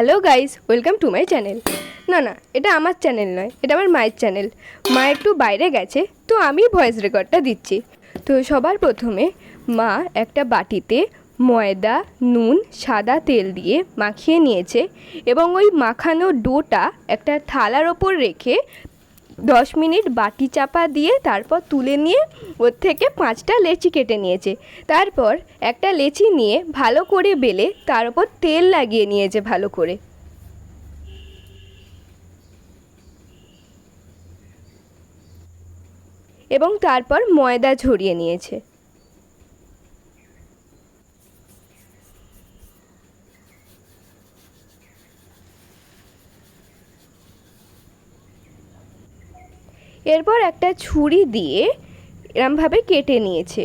Hello guys welcome to my channel না না, এটা আমার চ্যানেল নয়, এটা আমার মায়ের চ্যানেল মা একটু বাইরে গেছে, তো আমি ভয়েস রেকর্ডটা দিচ্ছি। তো সবার প্রথমে মা একটা বাটিতে ময়দা, নুন, সাদা তেল দিয়ে মাখিয়ে নিয়েছে এবং ওই মাখানো ডোটা একটা থালার ওপর রেখে দশ মিনিট বাটি চাপা দিয়ে তারপর তুলে নিয়ে ওর থেকে পাঁচটা লেচি কেটে নিয়েছে। তারপর একটা লেচি নিয়ে ভালো করে বেলে তার উপর তেল লাগিয়ে নিয়েছে ভালো করে। এবং তারপর ময়দা ঝরিয়ে নিয়েছে। এরপর একটা ছুরি দিয়ে এরমভাবে কেটে নিয়েছে।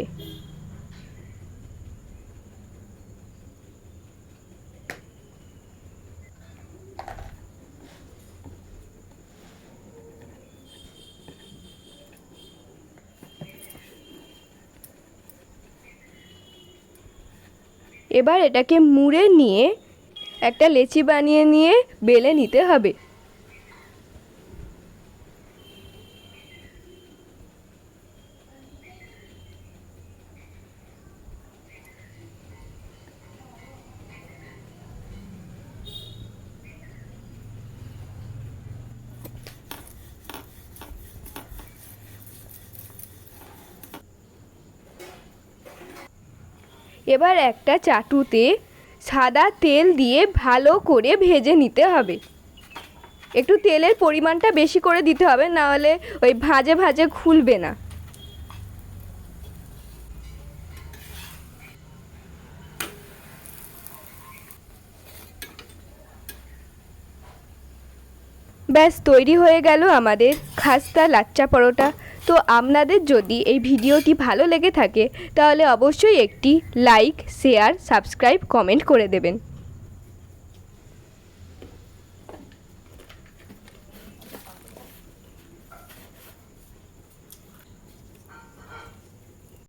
এবার এটাকে মুড়ে নিয়ে একটা লেচি বানিয়ে নিয়ে বেলে নিতে হবে। এবার একটা চাটুতে সাদা তেল দিয়ে ভালো করে ভেজে নিতে হবে। একটু তেলের পরিমাণটা বেশি করে দিতে হবে, না হলে ওই ভাজে ভাজে খুলবে না। ব্যাস, তৈরি হয়ে গেল আমাদের খাস্তা লাচ্চা পরোটা। তো আপনাদের যদি এই ভিডিওটি ভালো লেগে থাকে, তাহলে অবশ্যই একটি লাইক শেয়ার সাবস্ক্রাইব কমেন্ট করে দেবেন।